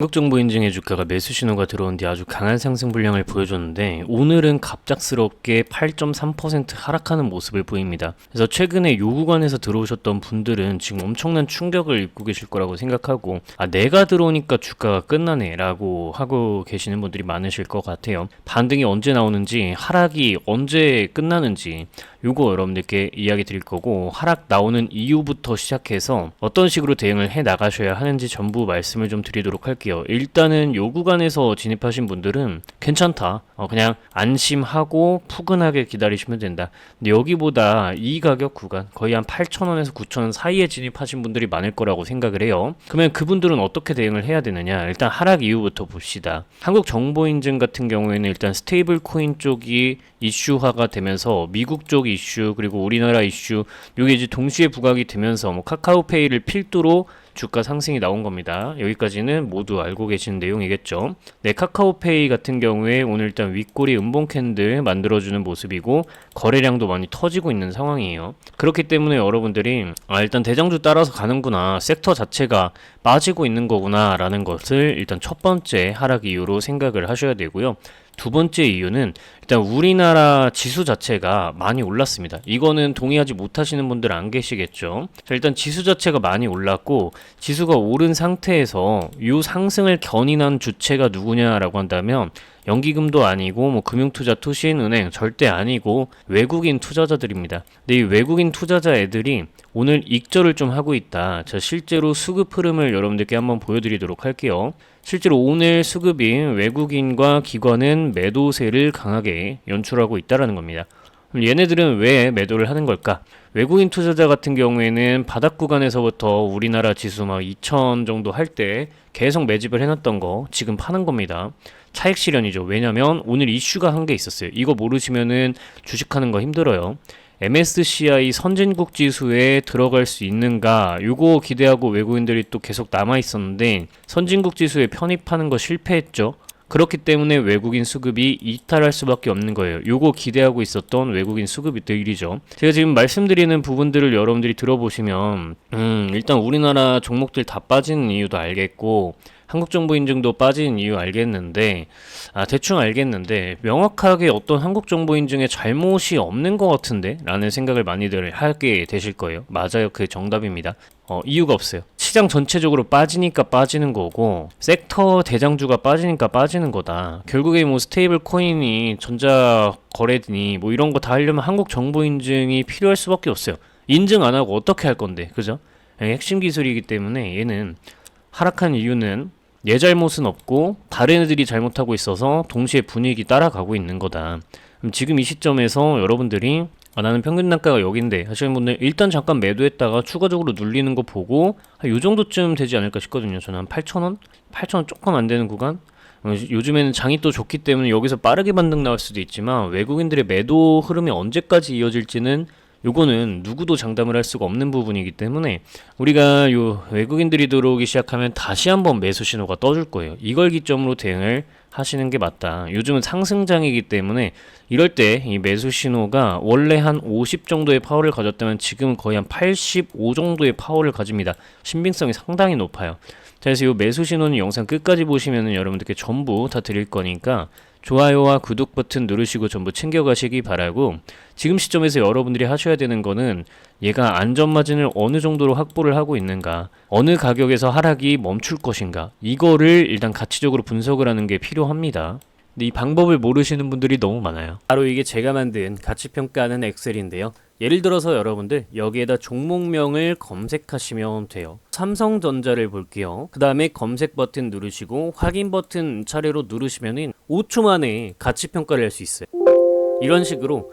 한국정보 인증의 주가가 매수 신호가 들어온 뒤 아주 강한 상승 분량을 보여줬는데 오늘은 갑작스럽게 8.3% 하락하는 모습을 보입니다. 그래서 최근에 요 구간에서 들어오셨던 분들은 지금 엄청난 충격을 입고 계실 거라고 생각하고 아 내가 들어오니까 주가가 끝나네 라고 하고 계시는 분들이 많으실 것 같아요. 반등이 언제 나오는지 하락이 언제 끝나는지 요거 여러분들께 이야기 드릴 거고 하락 나오는 이유부터 시작해서 어떤 식으로 대응을 해 나가셔야 하는지 전부 말씀을 좀 드리도록 할게요. 일단은 요 구간에서 진입하신 분들은 괜찮다. 어, 그냥 안심하고 푸근하게 기다리시면 된다. 근데 여기보다 이 가격 구간 거의 한 8,000원에서 9,000원 사이에 진입하신 분들이 많을 거라고 생각을 해요. 그러면 그분들은 어떻게 대응을 해야 되느냐? 일단 하락 이유부터 봅시다. 한국 정보인증 같은 경우에는 일단 스테이블 코인 쪽이 이슈화가 되면서 미국 쪽 이슈 그리고 우리나라 이슈 요게 이제 동시에 부각이 되면서 뭐 카카오페이를 필두로 주가 상승이 나온 겁니다. 여기까지는 모두 알고 계신 내용이겠죠. 네, 카카오페이 같은 경우에 오늘 일단 윗꼬리 음봉 캔들 만들어주는 모습이고 거래량도 많이 터지고 있는 상황이에요. 그렇기 때문에 여러분들이 아, 일단 대장주 따라서 가는구나 섹터 자체가 빠지고 있는 거구나라는 것을 일단 첫 번째 하락 이유로 생각을 하셔야 되고요. 두 번째 이유는 일단 우리나라 지수 자체가 많이 올랐습니다. 이거는 동의하지 못하시는 분들 안 계시겠죠. 자, 일단 지수 자체가 많이 올랐고 지수가 오른 상태에서 이 상승을 견인한 주체가 누구냐라고 한다면 연기금도 아니고 뭐 금융투자 투신은행 절대 아니고 외국인 투자자들입니다. 근데 이 외국인 투자자 애들이 오늘 익절을 좀 하고 있다. 자, 실제로 수급 흐름을 여러분들께 한번 보여드리도록 할게요. 실제로 오늘 수급인 외국인과 기관은 매도세를 강하게 연출하고 있다라는 겁니다. 얘네들은 왜 매도를 하는 걸까? 외국인 투자자 같은 경우에는 바닥 구간에서부터 우리나라 지수 막 2천 정도 할 때 계속 매집을 해놨던 거 지금 파는 겁니다. 차익 실현이죠. 왜냐면 오늘 이슈가 한 게 있었어요. 이거 모르시면은 주식하는 거 힘들어요. MSCI 선진국 지수에 들어갈 수 있는가 요거 기대하고 외국인들이 또 계속 남아 있었는데 선진국 지수에 편입하는 거 실패했죠. 그렇기 때문에 외국인 수급이 이탈할 수밖에 없는 거예요. 요거 기대하고 있었던 외국인 수급들이죠. 제가 지금 말씀드리는 부분들을 여러분들이 들어보시면 음, 일단 우리나라 종목들 다 빠지는 이유도 알겠고 한국 정보 인증도 빠진 이유 알겠는데 아, 대충 알겠는데 명확하게 어떤 한국 정보 인증에 잘못이 없는 것 같은데? 라는 생각을 많이들 하게 되실 거예요. 맞아요. 그 정답입니다. 어, 이유가 없어요. 시장 전체적으로 빠지니까 빠지는 거고 섹터 대장주가 빠지니까 빠지는 거다. 결국에 뭐 스테이블 코인이 전자 거래니 뭐 이런 거 다 하려면 한국 정보 인증이 필요할 수밖에 없어요. 인증 안 하고 어떻게 할 건데? 그죠? 핵심 기술이기 때문에 얘는 하락한 이유는 얘 잘못은 없고 다른 애들이 잘못하고 있어서 동시에 분위기 따라가고 있는 거다. 지금 이 시점에서 여러분들이 아, 나는 평균 단가가 여긴데 하시는 분들 일단 잠깐 매도했다가 추가적으로 눌리는 거 보고 한요 정도쯤 되지 않을까 싶거든요. 저는 한 8,000원? 8,000원 조금 안 되는 구간? 어, 요즘에는 장이 또 좋기 때문에 여기서 빠르게 반등 나올 수도 있지만 외국인들의 매도 흐름이 언제까지 이어질지는 요거는 누구도 장담을 할 수가 없는 부분이기 때문에 우리가 요 외국인들이 들어오기 시작하면 다시 한번 매수 신호가 떠줄 거예요. 이걸 기점으로 대응을 하시는 게 맞다. 요즘은 상승장이기 때문에 이럴 때 이 매수 신호가 원래 한 50 정도의 파워를 가졌다면 지금 거의 한 85 정도의 파워를 가집니다. 신빙성이 상당히 높아요. 자, 그래서 이 매수 신호는 영상 끝까지 보시면은 여러분들께 전부 다 드릴 거니까 좋아요와 구독 버튼 누르시고 전부 챙겨가시기 바라고 지금 시점에서 여러분들이 하셔야 되는 거는 얘가 안전마진을 어느 정도로 확보를 하고 있는가 어느 가격에서 하락이 멈출 것인가 이거를 일단 가치적으로 분석을 하는 게 필요합니다. 근데 이 방법을 모르시는 분들이 너무 많아요. 바로 이게 제가 만든 가치평가하는 엑셀인데요. 예를 들어서 여러분들 여기에다 종목명을 검색하시면 돼요. 삼성전자를 볼게요. 그 다음에 검색 버튼 누르시고 확인 버튼 차례로 누르시면 은 5초 만에 가치평가를 할 수 있어요. 이런 식으로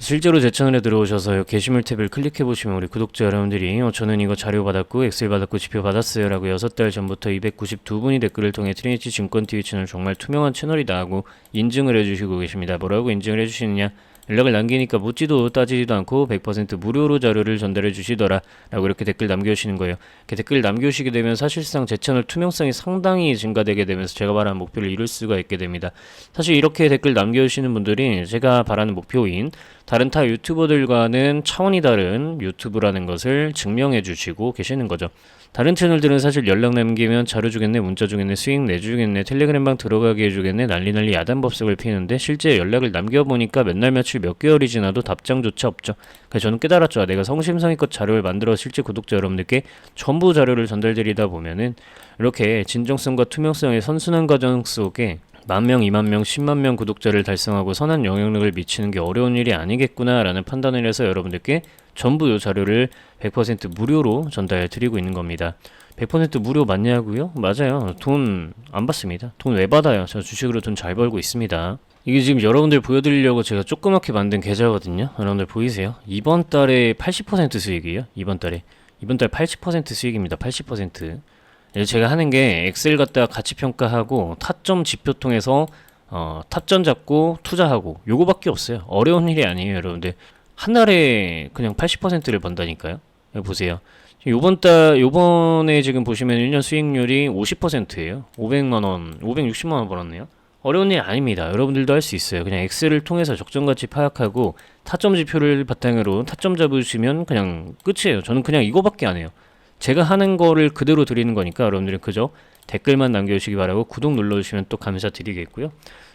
실제로 제 채널에 들어오셔서 게시물 탭을 클릭해 보시면 우리 구독자 여러분들이 어, 저는 이거 자료 받았고 엑셀 받았고 지표 받았어요 라고 6달 전부터 292분이 댓글을 통해 트리니티 증권 TV 채널 정말 투명한 채널이다 하고 인증을 해주시고 계십니다. 뭐라고 인증을 해주시느냐? 연락을 남기니까 묻지도 따지지도 않고 100% 무료로 자료를 전달해 주시더라 라고 이렇게 댓글 남겨주시는 거예요. 이렇게 댓글 남겨주시게 되면 사실상 제 채널 투명성이 상당히 증가되게 되면서 제가 바라는 목표를 이룰 수가 있게 됩니다. 사실 이렇게 댓글 남겨주시는 분들이 제가 바라는 목표인 다른 타 유튜버들과는 차원이 다른 유튜브라는 것을 증명해 주시고 계시는 거죠. 다른 채널들은 사실 연락 남기면 자료 주겠네, 문자 주겠네, 수익 내주겠네, 텔레그램방 들어가게 해주겠네, 난리 난리 야단 법석을 피는데 실제 연락을 남겨보니까 몇날 며칠 몇 개월이 지나도 답장조차 없죠. 그래서 저는 깨달았죠. 아, 내가 성심성의껏 자료를 만들어 실제 구독자 여러분들께 전부 자료를 전달드리다 보면은 이렇게 진정성과 투명성의 선순환 과정 속에 만 명, 이만 명, 십만 명 구독자를 달성하고 선한 영향력을 미치는 게 어려운 일이 아니겠구나라는 판단을 해서 여러분들께 전부 요 자료를 100% 무료로 전달 드리고 있는 겁니다. 100% 무료 맞냐고요? 맞아요. 돈 안 받습니다. 돈 왜 받아요? 저 주식으로 돈 잘 벌고 있습니다. 이게 지금 여러분들 보여드리려고 제가 조그맣게 만든 계좌거든요. 여러분들 보이세요? 이번 달에 80% 수익이에요. 이번 달에. 이번 달 80% 수익입니다. 80%. 예, 제가 하는 게 엑셀 갖다가 가치 평가하고 타점 지표 통해서 어, 탑전 잡고 투자하고 요거밖에 없어요. 어려운 일이 아니에요, 여러분들. 한 달에 그냥 80%를 번다니까요. 보세요. 요번 달 요번에 지금 보시면 1년 수익률이 50%예요. 500만 원, 560만 원 벌었네요. 어려운 일 아닙니다. 여러분들도 할 수 있어요. 그냥 엑셀을 통해서 적정 가치 파악하고 타점 지표를 바탕으로 타점 잡으시면 그냥 끝이에요. 저는 그냥 이거밖에 안 해요. 제가 하는 거를 그대로 드리는 거니까 여러분들은 그저 댓글만 남겨주시기 바라고 구독 눌러주시면 또 감사드리겠고요.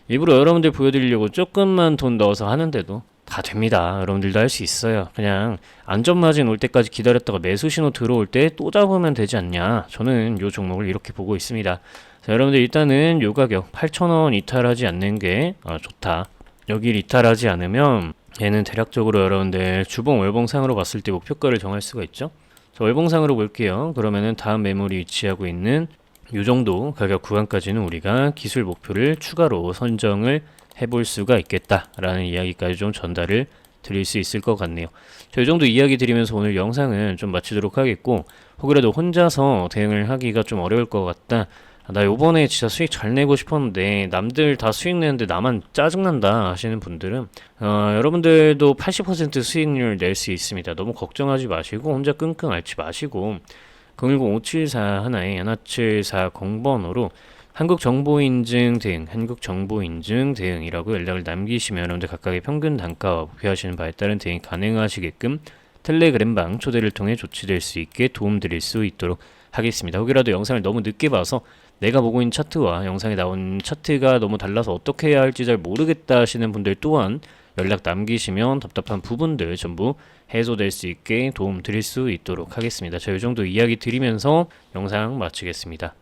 일부러 여러분들 보여드리려고 조금만 돈 넣어서 하는데도 다 됩니다. 여러분들도 할 수 있어요. 그냥 안전마진 올 때까지 기다렸다가 매수 신호 들어올 때 또 잡으면 되지 않냐. 저는 요 종목을 이렇게 보고 있습니다. 자, 여러분들 일단은 요 가격 8,000원 이탈하지 않는 게 아, 좋다. 여기를 이탈하지 않으면 얘는 대략적으로 여러분들 주봉 월봉상으로 봤을 때 목표가를 정할 수가 있죠. 자, 월봉상으로 볼게요. 그러면은 다음 매물이 위치하고 있는 이 정도 가격 구간까지는 우리가 기술 목표를 추가로 선정을 해볼 수가 있겠다라는 이야기까지 좀 전달을 드릴 수 있을 것 같네요. 자, 이 정도 이야기 드리면서 오늘 영상은 좀 마치도록 하겠고 혹이라도 혼자서 대응을 하기가 좀 어려울 것 같다. 아, 나 요번에 진짜 수익 잘 내고 싶었는데 남들 다 수익 내는데 나만 짜증난다 하시는 분들은 어, 여러분들도 80% 수익률 낼 수 있습니다. 너무 걱정하지 마시고 혼자 끙끙 앓지 마시고 010-574 하나에 1740번으로 한국정보인증 대응, 한국정보인증 대응이라고 연락을 남기시면 여러분들 각각의 평균 단가와 목표하시는 바에 따른 대응이 가능하시게끔 텔레그램방 초대를 통해 조치될 수 있게 도움드릴 수 있도록 하겠습니다. 혹이라도 영상을 너무 늦게 봐서 내가 보고 있는 차트와 영상에 나온 차트가 너무 달라서 어떻게 해야 할지 잘 모르겠다 하시는 분들 또한 연락 남기시면 답답한 부분들 전부 해소될 수 있게 도움 드릴 수 있도록 하겠습니다. 자, 이 정도 이야기 드리면서 영상 마치겠습니다.